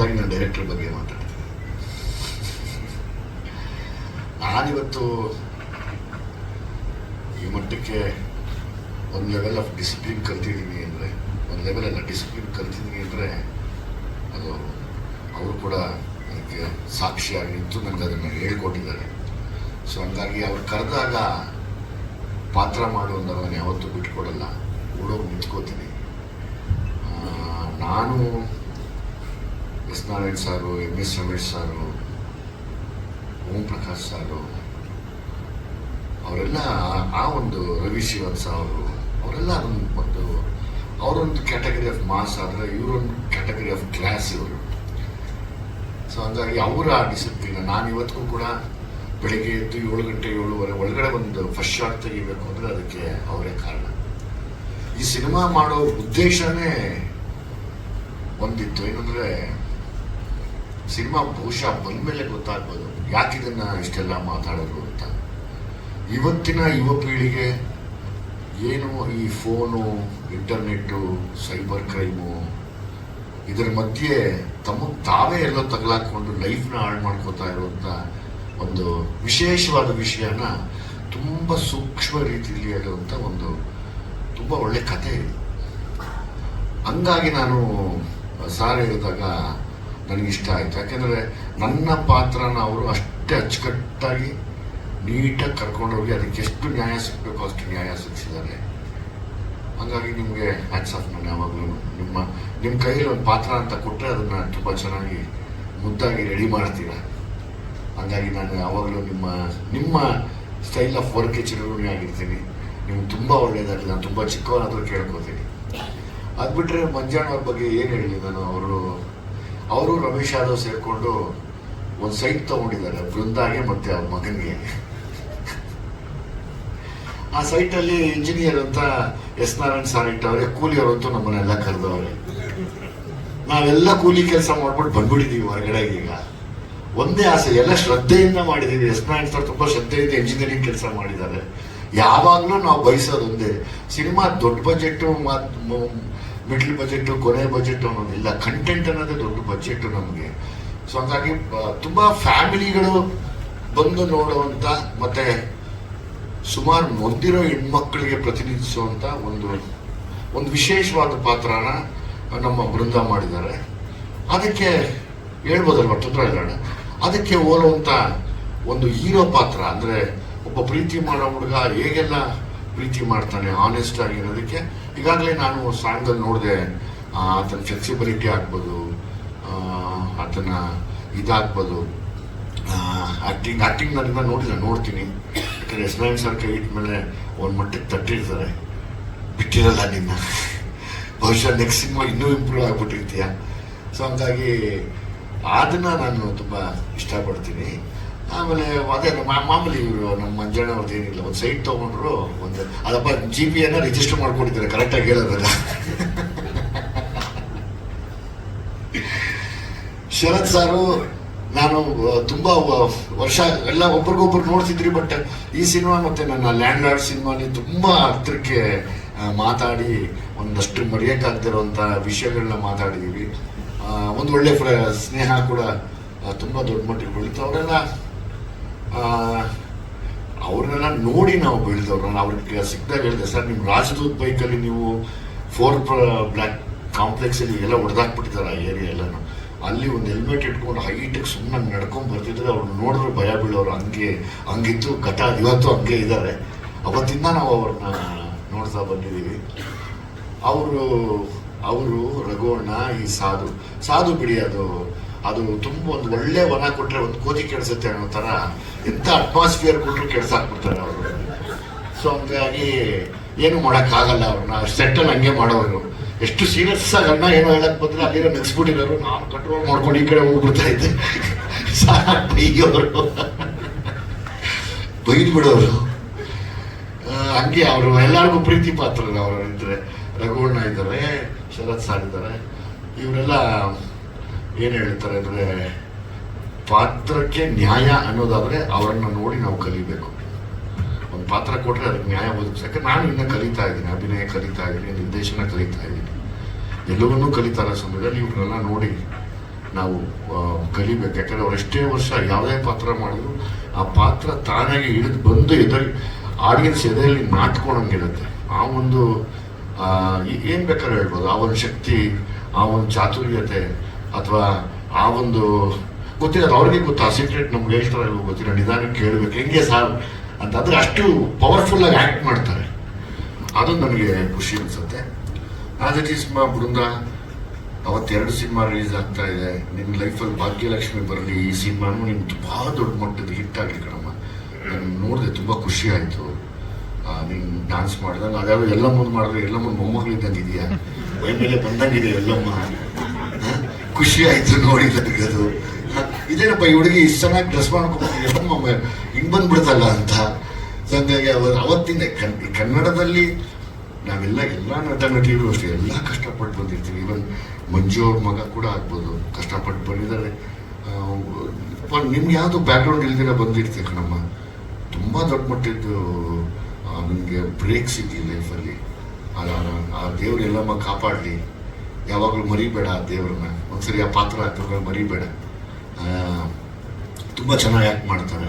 ಮೊದಲನೇದಾಗಿ ನಾನು ಡೈರೆಕ್ಟರ್ ಬಗ್ಗೆ ಮಾತಾಡ್ತೀನಿ. ನಾನಿವತ್ತು ಈ ಮಟ್ಟಕ್ಕೆ ಒಂದು ಲೆವೆಲ್ ಆಫ್ ಡಿಸಿಪ್ಲಿನ್ ಕಲ್ತಿದ್ದೀನಿ ಅಂದರೆ, ಒಂದು ಲೆವೆಲ್ ಅಲ್ಲ ಡಿಸಿಪ್ಲಿನ್ ಕಲ್ತಿದ್ದೀನಿ ಅಂದರೆ ಅದು ಅವರು ಕೂಡ ಅದಕ್ಕೆ ಸಾಕ್ಷಿಯಾಗಿ ನಿಂತು ನನಗೆ ಅದನ್ನು ಹೇಳ್ಕೊಟ್ಟಿದ್ದಾರೆ. ಸೊ ಹಂಗಾಗಿ ಅವ್ರು ಕರೆದಾಗ ಪಾತ್ರ ಮಾಡುವಂಥ ನಾನು ಯಾವತ್ತೂ ಬಿಟ್ಕೊಡಲ್ಲ. ಓಡೋಗಿ ನಿಂತ್ಕೋತೀನಿ. ನಾನು ಎಸ್ ನಾರಾಯಣ್ ಸಾರು ಎಂ ಎಸ್ ರಮೇಶ್ ಸಾರು ಓಂ ಪ್ರಕಾಶ್ ಸಾರು ಅವರೆಲ್ಲ ಆ- ಒಂದು ರವಿ ಶ್ರೀವತ್ಸ ಅವರು. ಅವರೆಲ್ಲ ಒಂದು, ಅವರೊಂದು ಕ್ಯಾಟಗರಿ ಆಫ್ ಮಾಸ್ ಆದರೆ ಇವರೊಂದು ಕ್ಯಾಟಗರಿ ಆಫ್ ಕ್ಲಾಸ್ ಇವರು. ಸೊ ಹಂಗಾಗಿ ಅವರ ಡಿಸಿಪ್ಲಿನ್ ನಾನು ಇವತ್ತಿಗೂ ಕೂಡ ಬೆಳಿಗ್ಗೆ ಎದ್ದು ಏಳು ಗಂಟೆ ಏಳುವರೆ ಒಳಗಡೆ ಒಂದು ಫಸ್ಟ್ ಶಾಟ್ ತೆಗಿಬೇಕು ಅಂದರೆ ಅದಕ್ಕೆ ಅವರೇ ಕಾರಣ. ಈ ಸಿನಿಮಾ ಮಾಡೋ ಉದ್ದೇಶನೇ ಒಂದಿತ್ತು. ಏನಂದ್ರೆ ಸಿನಿಮಾ ಬಹುಶಃ ಬಂದಮೇಲೆ ಗೊತ್ತಾಗ್ಬೋದು. ಯಾಕೆ ಇದನ್ನ ಇಷ್ಟೆಲ್ಲ ಮಾತಾಡೋದು ಅಂತ. ಇವತ್ತಿನ ಯುವ ಪೀಳಿಗೆ ಏನು ಈ ಫೋನು, ಇಂಟರ್ನೆಟ್ಟು, ಸೈಬರ್ ಕ್ರೈಮು, ಇದರ ಮಧ್ಯೆ ತಮಗೆ ತಾವೇ ಎಲ್ಲೋ ತಗಲಾಕೊಂಡು ಲೈಫ್ನ ಹಾಳು ಮಾಡ್ಕೋತಾ ಇರುವಂಥ ಒಂದು ವಿಶೇಷವಾದ ವಿಷಯನ ತುಂಬ ಸೂಕ್ಷ್ಮ ರೀತಿಯಲ್ಲಿ ಹೇಳುವಂಥ ಒಂದು ತುಂಬ ಒಳ್ಳೆ ಕಥೆ ಇದೆ. ಹಂಗಾಗಿ ನಾನು ಸಾರ್ ಹೇಳಿದಾಗ ನನಗಿಷ್ಟ ಆಯಿತು. ಯಾಕೆಂದರೆ ನನ್ನ ಪಾತ್ರನ ಅವರು ಅಷ್ಟೇ ಅಚ್ಚುಕಟ್ಟಾಗಿ ನೀಟಾಗಿ ಕರ್ಕೊಂಡೋಗಿ ಅದಕ್ಕೆ ಎಷ್ಟು ನ್ಯಾಯ ಸಿಗಬೇಕು ಅಷ್ಟು ನ್ಯಾಯ ಸಿಗ್ಸಿದ್ದಾರೆ. ಹಾಗಾಗಿ ನಿಮಗೆ ಹ್ಯಾಟ್ಸ್ ಆಫ್ ನಾನು ಯಾವಾಗಲೂ ನಿಮ್ಮ ನಿಮ್ಮ ಕೈಯಲ್ಲಿ ಒಂದು ಪಾತ್ರ ಅಂತ ಕೊಟ್ಟರೆ ಅದನ್ನು ತುಂಬ ಚೆನ್ನಾಗಿ ಮುದ್ದಾಗಿ ರೆಡಿ ಮಾಡ್ತೀರ? ಹಾಗಾಗಿ ನಾನು ಯಾವಾಗಲೂ ನಿಮ್ಮ ನಿಮ್ಮ ಸ್ಟೈಲ್ ಆಫ್ ವರ್ಕ್ ಚಿರಋಣಿ ಆಗಿರ್ತೀನಿ. ನಿಮ್ಗೆ ತುಂಬ ಒಳ್ಳೆಯದಾಗಲಿ ನಾನು ತುಂಬ ಚಿಕ್ಕವನಾದರೂ ಕೇಳ್ಕೊತೀನಿ. ಅದು ಬಿಟ್ಟರೆ ಮಂಜಾಣವ್ರ ಬಗ್ಗೆ ಏನು ಹೇಳಿ ನಾನು? ಅವರು ಅವರು ರಮೇಶ್ ಯಾದವ್ ಸೇರಿಕೊಂಡು ಒಂದು ಸೈಟ್ ತಗೊಂಡಿದ್ದಾರೆ ಬೃಂದಾಗೆ ಮತ್ತೆ ಅವ್ರ ಮಗನಿಗೆ. ಆ ಸೈಟಲ್ಲಿ ಇಂಜಿನಿಯರ್ ಅಂತ ಎಸ್ ನಾರಾಯಣ್ ಸಾರ್ ಇಟ್ಟವ್ರೆ, ಕೂಲಿಯವರು ಅಂತೂ ನಮ್ಮನ್ನೆಲ್ಲ ಕರೆದವ್ರೆ. ನಾವೆಲ್ಲ ಕೂಲಿ ಕೆಲಸ ಮಾಡ್ಬಿಟ್ಟು ಬಂದ್ಬಿಟ್ಟಿದೀವಿ ಹೊರಗಡೆ ಈಗ. ಒಂದೇ ಆಸೆ, ಎಲ್ಲ ಶ್ರದ್ಧೆಯಿಂದ ಮಾಡಿದೀವಿ. ಎಸ್ ನಾರಾಯಣ್ ಸರ್ ತುಂಬಾ ಶ್ರದ್ಧೆಯಿಂದ ಇಂಜಿನಿಯರಿಂಗ್ ಕೆಲಸ ಮಾಡಿದ್ದಾರೆ. ಯಾವಾಗಲೂ ನಾವು ಬಯಸೋದು ಒಂದೇ ಸಿನಿಮಾ ದೊಡ್ಡ ಬಜೆಟ್ ಮಿಡ್ಲ್ ಬಜೆಟ್, ಕೊನೆ ಬಜೆಟ್ ಅನ್ನೋದಿಲ್ಲ. ಕಂಟೆಂಟ್ ಅನ್ನೋದೇ ದೊಡ್ಡ ಬಜೆಟ್ ನಮಗೆ. ಸೊ ಹಂಗಾಗಿ ತುಂಬಾ ಫ್ಯಾಮಿಲಿಗಳು ಬಂದು ನೋಡುವಂತ ಮತ್ತೆ ಸುಮಾರು ನೊಂದಿರೋ ಹೆಣ್ಮಕ್ಳಿಗೆ ಪ್ರತಿನಿಧಿಸುವಂತ ಒಂದು ಒಂದು ವಿಶೇಷವಾದ ಪಾತ್ರನ ನಮ್ಮ ಬೃಂದ ಮಾಡಿದ್ದಾರೆ. ಅದಕ್ಕೆ ಹೇಳ್ಬೋದಲ್ವ? ತೊಂದರೆ ಅದಕ್ಕೆ ಹೋಲುವಂತ ಒಂದು ಹೀರೋ ಪಾತ್ರ, ಅಂದ್ರೆ ಒಬ್ಬ ಪ್ರೀತಿ ಮಾಡೋ ಹುಡುಗ ಹೇಗೆಲ್ಲ ಪ್ರೀತಿ ಮಾಡ್ತಾನೆ ಆನೆಸ್ಟ್ ಆಗಿರೋದಕ್ಕೆ ಈಗಾಗಲೇ ನಾನು ಸಾಂಗಲ್ಲಿ ನೋಡಿದೆ ಆತನ ಫ್ಲೆಕ್ಸಿಬಿಲಿಟಿ ಆಗ್ಬೋದು ಆತನ ಇದಾಗ್ಬೋದು. ಆ್ಯಕ್ಟಿಂಗ್ ಆ್ಯಕ್ಟಿಂಗ್ ನಾನು ನೋಡಿಲ್ಲ, ನೋಡ್ತೀನಿ. ಯಾಕಂದರೆ ಎಸ್ ನಾರಾಯಣ್ ಸರ್ ಕೈ ಇಟ್ಮೇಲೆ ಒಂದು ಮಟ್ಟಕ್ಕೆ ತಟ್ಟಿರ್ತಾರೆ. ಬಿಟ್ಟಿರಲ್ಲ ನಿನ್ನ. ಬಹುಶಃ ನೆಕ್ಸ್ಟ್ ಸಿನಿಮಾ ಇನ್ನೂ ಇಂಪ್ರೂವ್ ಆಗಿಬಿಟ್ಟಿರ್ತೀಯ? ಸೊ ಹಂಗಾಗಿ ಅದನ್ನು ನಾನು ತುಂಬ ಇಷ್ಟಪಡ್ತೀನಿ. ಆಮೇಲೆ ಅದೇ ಮಾಮೂಲಿ ಇವರು, ನಮ್ಮ ಮಂಜಣ್ಣ ಅವ್ರದ್ದು ಏನಿಲ್ಲ, ಒಂದು ಸೈಟ್ ತಗೊಂಡ್ರು, ಒಂದು ಅದಪ್ಪ ಜಿ ಪಿ ಅನ್ನ ರಿಜಿಸ್ಟರ್ ಮಾಡ್ಕೊಂಡಿದ್ದಾರೆ ಕರೆಕ್ಟಾಗಿ ಹೇಳೋದಲ್ಲ. ಶರತ್ ಸಾರು, ನಾನು ತುಂಬ ವರ್ಷ, ಎಲ್ಲ ಒಬ್ರಿಗೊಬ್ರು ನೋಡ್ತಿದ್ರಿ ಬಟ್ ಈ ಸಿನಿಮಾ ಮತ್ತೆ ನನ್ನ ಲ್ಯಾಂಡ್ ಲಾರ್ಡ್ ಸಿನಿಮಾಲಿ ತುಂಬಾ ಹತ್ರಕ್ಕೆ ಮಾತಾಡಿ, ಒಂದಷ್ಟು ಮರೆಯಕ್ಕಾಗ್ದಿರುವಂತ ವಿಷಯಗಳನ್ನ ಮಾತಾಡಿದೀವಿ. ಒಂದು ಒಳ್ಳೆ ಸ್ನೇಹ ಕೂಡ ತುಂಬ ತುಂಬಾ ದೊಡ್ಡ ಮಟ್ಟಿಗೆ ಬೆಳೀತು. ಅವರೆಲ್ಲ ಅವ್ರನ್ನೆಲ್ಲ ನೋಡಿ ನಾವು ಬೆಳೆದವ್ರು ನಾನು ಅವ್ರಿಗೆ ಸಿಕ್ಕಿದಾಗ ಹೇಳಿದೆ, ಸರ್ ನಿಮ್ಮ ರಾಜದೂತ್ ಬೈಕಲ್ಲಿ ನೀವು ಫೋರ್ ಬ್ಲ್ಯಾಕ್ ಕಾಂಪ್ಲೆಕ್ಸಲ್ಲಿ ಎಲ್ಲ ಹೊಡೆದಾಕ್ಬಿಟ್ಟಿದ್ದಾರೆ ಆ ಏರಿಯಾ ಎಲ್ಲಾನು. ಅಲ್ಲಿ ಒಂದು ಹೆಲ್ಮೆಟ್ ಇಟ್ಕೊಂಡು ಹೈಟಿಗೆ ಸುಮ್ಮನೆ ನಡ್ಕೊಂಡು ಬರ್ತಿದ್ರೆ ಅವ್ರು ನೋಡಿದ್ರೆ ಭಯ ಬೀಳೋರು ಹಂಗೆ ಹಂಗಿತ್ತು ಘಟ ಇವತ್ತು ಹಂಗೆ ಇದ್ದಾರೆ ಅವತ್ತಿಂದ ನಾವು ಅವ್ರನ್ನ ನೋಡ್ತಾ ಬಂದಿದ್ದೀವಿ. ಅವರು ಅವರು ರಘುವಣ್ಣ ಈ ಸಾಧು. ಸಾಧು ಬಿಡಿ ಅದು. ಅದು ತುಂಬ ಒಂದು ಒಳ್ಳೆ ವನ ಕೊಟ್ಟರೆ ಒಂದು ಕೋತಿ ಕೆಡಿಸುತ್ತೆ ಅನ್ನೋ ತರ ಎಂತ ಅಟ್ಮಾಸ್ಫಿಯರ್ ಕೊಟ್ಟರು ಕೆಡ್ಸಾಕ್ಬಿಡ್ತಾರೆ ಅವರು. ಸೊ ಹಂಗಾಗಿ ಏನು ಮಾಡೋಕ್ಕಾಗಲ್ಲ ಅವ್ರನ್ನ. ಸೆಟ್ಟಲ್ಲಿ ಹಂಗೆ ಮಾಡೋರು. ಎಷ್ಟು ಸೀರಿಯಸ್ ಆಗಿ ಅಣ್ಣ ಏನೋ ಹೇಳಕ್ ಬಂದ್ರೆ ಅಲ್ಲಿರೋ ನೆಕ್ಸ್ಬಿಟ್ಟಿರೋರು ನಾನು ಕಂಟ್ರೋಲ್ ಮಾಡ್ಕೊಂಡು ಈ ಕಡೆ ಹೋಗ್ಬಿಡ್ತಾ ಇದ್ದೆ. ಬೈಯೋರು ಬೈದು ಬಿಡೋರು. ಹಂಗೆ ಅವರು ಎಲ್ಲರಿಗೂ ಪ್ರೀತಿ ಪಾತ್ರ ಅವರು ಇದ್ರೆ. ರಘುವಣ್ಣ ಇದ್ದಾರೆ, ಶರತ್ ಸಾರ್ ಇದ್ದಾರೆ. ಇವರೆಲ್ಲ ಏನ್ ಹೇಳ್ತಾರೆ ಅಂದ್ರೆ, ಪಾತ್ರಕ್ಕೆ ನ್ಯಾಯ ಅನ್ನೋದಾದರೆ ಅವರನ್ನ ನೋಡಿ ನಾವು ಕಲಿಬೇಕು. ಒಂದು ಪಾತ್ರ ಕೊಟ್ಟರೆ ಅದಕ್ಕೆ ನ್ಯಾಯ ಒದಗಿಸ್ ಯಾಕಂದ್ರೆ ನಾನು ಇನ್ನ ಕಲಿತಾ ಇದ್ದೀನಿ, ಅಭಿನಯ ಕಲಿತಾ ಇದ್ದೀನಿ, ನಿರ್ದೇಶನ ಕಲಿತಾ ಇದ್ದೀನಿ. ಎಲ್ಲವನ್ನೂ ಕಲಿತಾ ಸಮಯದಲ್ಲಿ ಇವ್ರನ್ನೆಲ್ಲ ನೋಡಿ ನಾವು ಕಲಿಬೇಕು. ಯಾಕಂದ್ರೆ ಎಷ್ಟೇ ವರ್ಷ ಯಾವುದೇ ಪಾತ್ರ ಮಾಡಿದ್ರು, ಆ ಪಾತ್ರ ತಾನಾಗಿ ಹಿಡಿದು ಬಂದು ಎದುರು ಆಡಿಯನ್ಸ್ ಎದೆಯಲ್ಲಿ ನಾಟ್ಕೊಳಂಗಿರುತ್ತೆ ಆ ಒಂದು ಏನ್ ಬೇಕಾದ್ರೂ ಹೇಳ್ಬೋದು. ಆ ಒಂದು ಶಕ್ತಿ, ಆ ಒಂದು ಚಾತುರ್ಯತೆ ಅಥವಾ ಆ ಒಂದು ಗೊತ್ತಿಲ್ಲ, ಅದು ಅವ್ರಿಗೆ ಗೊತ್ತು? ಆ ಸೀಕ್ರೆಟ್ ನಮ್ಗೆ ಹೇಳ್ತಾರೆ ಇಲ್ವೋ ಗೊತ್ತಿಲ್ಲ. ನಿಧಾನಕ್ಕೆ ಕೇಳಬೇಕು. ಹೆಂಗೆ ಸಾರ್ ಅಂತಂದ್ರೆ ಅಷ್ಟು ಪವರ್ಫುಲ್ ಆಗಿ ಆಕ್ಟ್ ಮಾಡ್ತಾರೆ. ಅದು ನನಗೆ ಖುಷಿ ಅನ್ಸುತ್ತೆ. ಆಸ್ ಸಿನಿಮಾ ಬೃಂದ, ಅವತ್ತೆರಡು ಸಿನಿಮಾ ರಿಲೀಸ್ ಆಗ್ತಾ ಇದೆ. ನಿಮ್ಮ ಲೈಫಲ್ಲಿ ಭಾಗ್ಯಲಕ್ಷ್ಮಿ ಬರಲಿ. ಈ ಸಿನಿಮಾನು ನಿಮ್ಗೆ ತುಂಬ ದೊಡ್ಡ ಮಟ್ಟದ ಹಿಟ್ ಆಗಲಿ ಕಣಮ್ಮ. ನಾನು ನೋಡಿದೆ ತುಂಬ ಖುಷಿ ಆಯಿತು. ನೀನು ಡ್ಯಾನ್ಸ್ ಮಾಡಿದಾಗ ಅದ್ಯಾವ ಎಲ್ಲ ಮುಂದೆ ಮಾಡಿದ್ರೆ ಎಲ್ಲ ಮುಂದೆ ಮೊಮ್ಮಗಳಿದ್ದಂಗೆ ಇದೆಯಾ? ಮೇಲೆ ಬಂದಂಗಿದೆ ಎಲ್ಲಮ್ಮ ಹ? ಖುಷಿ ಆಯ್ತು ನನಗೆ ಅದು? ಇದೇನಪ್ಪ, ಈ ಹುಡುಗಿ ಇಷ್ಟು ಚೆನ್ನಾಗಿ ಡ್ರೆಸ್ ಮಾಡ್ಕೊಂಡು ಹಿಂಗ್ ಬಂದ್ಬಿಡ್ತಲ್ಲ ಅಂತ. ಹಂಗಾಗಿ ಅವರು ಅವತ್ತಿಂದ ಕನ್- ಕನ್ನಡದಲ್ಲಿ ನಾವೆಲ್ಲ ಎಲ್ಲ ನಟ ನಟಿಗಳು ಅಷ್ಟೇ, ಎಲ್ಲ ಕಷ್ಟಪಟ್ಟು ಬಂದಿರ್ತೀವಿ. ಇವನ್ ಮಂಜು ಅವ್ರ ಮಗ ಕೂಡ ಆಗ್ಬೋದು, ಕಷ್ಟಪಟ್ಟು ಬಂದಿದ್ದಾರೆ. ನಿಮ್ಗೆ ಯಾವುದು ಬ್ಯಾಕ್ಗ್ರೌಂಡ್ ಇಲ್ದಿರ ಬಂದಿರ್ತೀವಿ ಕಣಮ್ಮ? ತುಂಬ ದೊಡ್ಡ ಮಟ್ಟದ್ದು ನಿಮಗೆ ಬ್ರೇಕ್ ಸಿಕ್ಕಿ ಲೈಫಲ್ಲಿ ಆ ದೇವ್ರು ಎಲ್ಲಮ್ಮ ಕಾಪಾಡಲಿ. ಯಾವಾಗಲೂ ಮರಿಬೇಡ ಆ ದೇವ್ರನ್ನ. ಆ ಪಾತ್ರ ಆಗ್ತದೆ ಮರಿಬೇಡ ತುಂಬ ಚೆನ್ನಾಗಿ ಆ್ಯಕ್ಟ್ ಮಾಡ್ತಾರೆ.